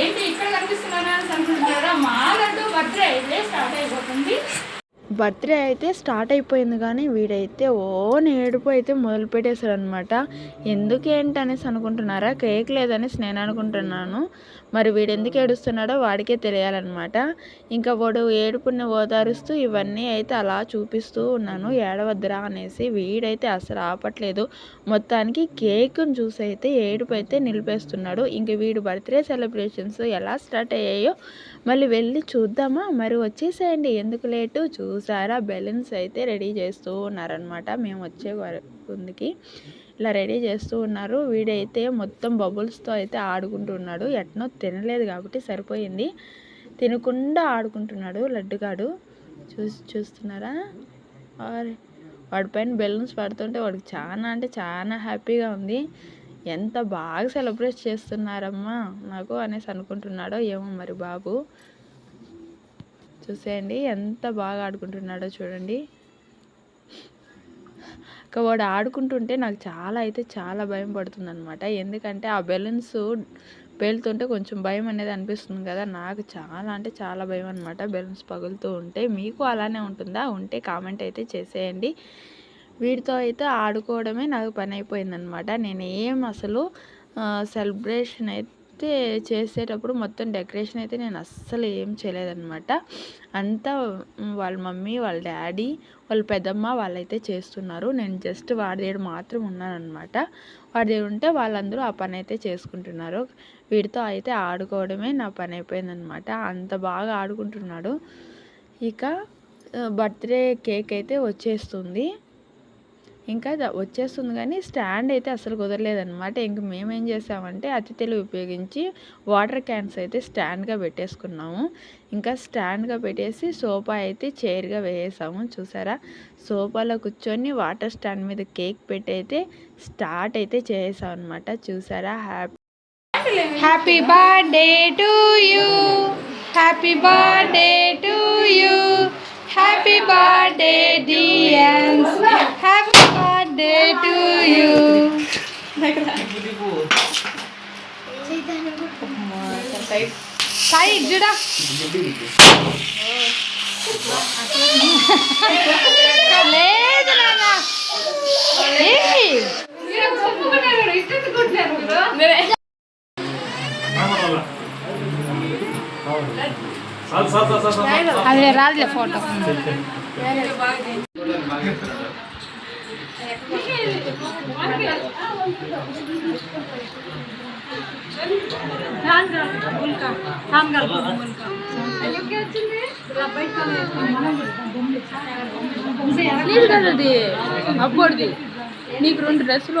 ఏంటి ఇక్కడ కనిపిస్తున్నారా అని అనుకుంటున్నారా? మా బర్త్డే అయితే స్టార్ట్ అయిపోతుంది. బర్త్డే అయితే స్టార్ట్ అయిపోయింది కానీ వీడైతే ఓ నేడుపు అయితే మొదలు పెట్టేశాడు అనమాట ఎందుకు అనేసి అనుకుంటున్నారా? కేక్ లేదనేసి నేను అనుకుంటున్నాను. మరి వీడు ఎందుకు ఏడుస్తున్నాడో వాడికే తెలియాలన్నమాట. ఇంకా వాడు ఏడుపుని ఓదారుస్తూ ఇవన్నీ అయితే అలా చూపిస్తూ ఉన్నాను. ఏడవద్దురా అనేసి వీడైతే అసలు ఆపట్లేదు. మొత్తానికి కేక్ను చూసి అయితే ఏడుపు అయితే నిలిపేస్తున్నాడు. ఇంక వీడు బర్త్డే సెలబ్రేషన్స్ ఎలా స్టార్ట్ అయ్యాయో మళ్ళీ వెళ్ళి చూద్దామా? మరి వచ్చేసేయండి. ఎందుకు లేటు? చూసారా? బెలూన్స్ అయితే రెడీ చేస్తూ ఉన్నారనమాట మేము వచ్చే ముందుకి ఇలా రెడీ చేస్తూ ఉన్నారు. వీడైతే మొత్తం బబుల్స్తో అయితే ఆడుకుంటున్నాడు. ఎట్నో తినలేదు కాబట్టి సరిపోయింది. తినకుండా ఆడుకుంటున్నాడు లడ్డుగాడు. చూసి చూస్తున్నారా? వాడి పైన బెలూన్స్ పడుతుంటే వాడికి చాలా అంటే చాలా హ్యాపీగా ఉంది. ఎంత బాగా సెలబ్రేట్ చేస్తున్నారమ్మా నాకు అనేసి అనుకుంటున్నాడో ఏమో మరి బాబు. చూసేయండి ఎంత బాగా ఆడుకుంటున్నాడో చూడండి. ఇంకా వాడు ఆడుకుంటుంటే నాకు చాలా అయితే చాలా భయం పడుతుంది అనమాట ఎందుకంటే ఆ బెలూన్స్ పేలుతుంటే కొంచెం భయం అనేది అనిపిస్తుంది కదా. నాకు చాలా అంటే చాలా భయం అనమాట బెలూన్స్ పగులుతూ ఉంటే. మీకు అలానే ఉంటుందా? ఉంటే కామెంట్ అయితే చేసేయండి. వీటితో అయితే ఆడుకోవడమే నాకు పని అయిపోయిందనమాట నేను ఏం అసలు సెలబ్రేషన్ అయితే అయితే చేసేటప్పుడు మొత్తం డెకరేషన్ అయితే నేను అస్సలు ఏం చేయలేదన్నమాట. అంతా వాళ్ళ మమ్మీ వాళ్ళ డాడీ వాళ్ళ పెద్దమ్మ వాళ్ళైతే చేస్తున్నారు. నేను జస్ట్ వాడి దగ్గర మాత్రం ఉన్నానమాట వాడి దగ్గర ఉంటే వాళ్ళందరూ ఆ పని అయితే చేసుకుంటున్నారు. వీడితో అయితే ఆడుకోవడమే నా పని అయిపోయిందనమాట అంత బాగా ఆడుకుంటున్నాడు. ఇక బర్త్డే కేక్ అయితే వచ్చేస్తుంది. ఇంకా వచ్చేస్తుంది కానీ స్టాండ్ అయితే అసలు కుదరలేదనమాట ఇంక మేమేం ఏం చేసామంటే అతిథులు ఉపయోగించి వాటర్ క్యాన్స్ అయితే స్టాండ్గా పెట్టేసుకున్నాము. ఇంకా స్టాండ్గా పెట్టేసి సోఫా అయితే చైర్గా వేసాము. చూసారా? సోఫాలో కూర్చొని వాటర్ స్టాండ్ మీద కేక్ పెట్టి అయితే స్టార్ట్ అయితే చేసాం అనమాట చూసారా? Happy happy birthday to you. Happy birthday to you. Happy birthday deans birthday to you Sai చూడా లేదు నాన్న. అదే రాదులే ఫోటో. నీది కదా అది అబ్బోడిది నీకు రెండు డ్రెస్సులు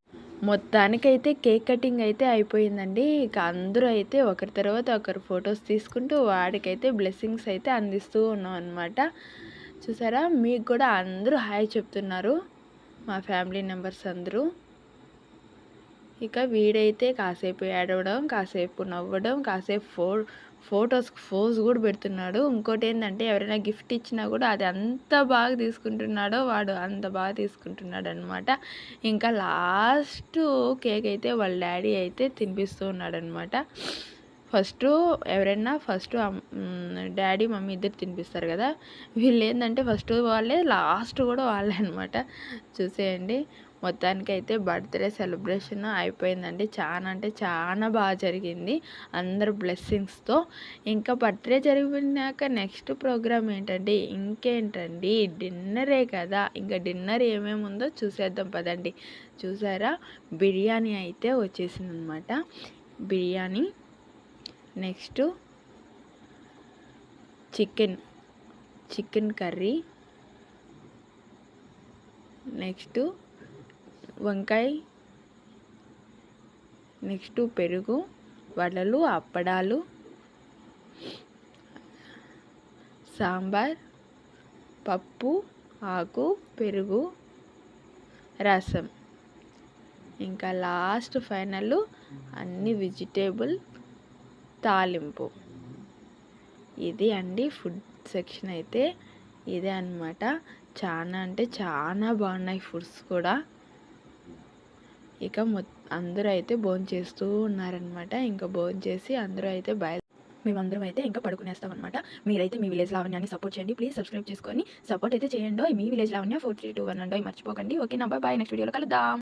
మొత్తానికైతే కేక్ కటింగ్ అయితే అయిపోయిందండి. ఇక అందరూ అయితే ఒకరి తర్వాత ఒకరు ఫొటోస్ తీసుకుంటూ వాడికైతే బ్లెస్సింగ్స్ అయితే అందిస్తూ ఉన్నాం అనమాట చూసారా? మీకు కూడా అందరూ హాయ్ చెప్తున్నారు. మా ఫ్యామిలీ మెంబర్స్ అందరూ. ఇక వీడైతే కాసేపు ఏడవడం కాసేపు నవ్వడం కాసేపు ఫో ఫొటోస్కి ఫోజ్ కూడా పెడుతున్నాడు. ఇంకోటి ఏంటంటే ఎవరైనా గిఫ్ట్ ఇచ్చినా కూడా అది అంత బాగా తీసుకుంటున్నాడో వాడు అంత బాగా తీసుకుంటున్నాడు అనమాట ఇంకా లాస్ట్ కేక్ అయితే వాళ్ళ డాడీ అయితే తినిపిస్తూ ఉన్నాడు అనమాట ఫస్ట్ ఎవరైనా ఫస్ట్ డాడీ మమ్మీ ఇద్దరు తినిపిస్తారు కదా. వీళ్ళు ఏంటంటే ఫస్ట్ వాళ్ళే లాస్ట్ కూడా వాళ్ళే అనమాట. చూసేయండి. మొత్తానికైతే బర్త్డే సెలబ్రేషన్ అయిపోయిందండి. చాలా అంటే చాలా బాగా జరిగింది. అందరు బ్లెస్సింగ్స్తో. ఇంకా బర్త్డే జరిగినాక నెక్స్ట్ ప్రోగ్రామ్ ఏంటండి ఇంకేంటండి? డిన్నరే కదా. ఇంకా డిన్నర్ ఏమేమి ఉందో చూసేద్దాం పదండి. చూసారా? బిర్యానీ అయితే వచ్చేసింది అనమాట biryani next chicken chicken curry next వంకాయ నెక్స్ట్ పెరుగు వడలు అప్పడాలు సాంబార్ పప్పు ఆకు పెరుగు రసం. ఇంకా లాస్ట్ ఫైనల్ అన్ని వెజిటేబుల్ తాలింపు. ఇది అండి ఫుడ్ సెక్షన్ అయితే ఇదే అన్నమాట. చాలా అంటే చాలా బాగున్నాయి ఫుడ్స్ కూడా. ఇక మొ అందరూ అయితే భోజనం చేస్తూ ఉన్నారనమాట. ఇంకా భోజనం చేసి అందరూ అయితే బయలు మేమందరం అయితే ఇంకా పడుకునేస్తాం అనమాట మీరైతే మీ విలేజ్ లావణ్యాన్ని సపోర్ట్ చేయండి. ప్లీజ్ సబ్స్క్రైబ్ చేసుకొని సపోర్ట్ అయితే చేయండి. మీ village Lavanya four three two one అండి మర్చిపోకండి. ఓకే నా బాయ్. నెక్స్ట్ వీడియోలో కలుద్దాం.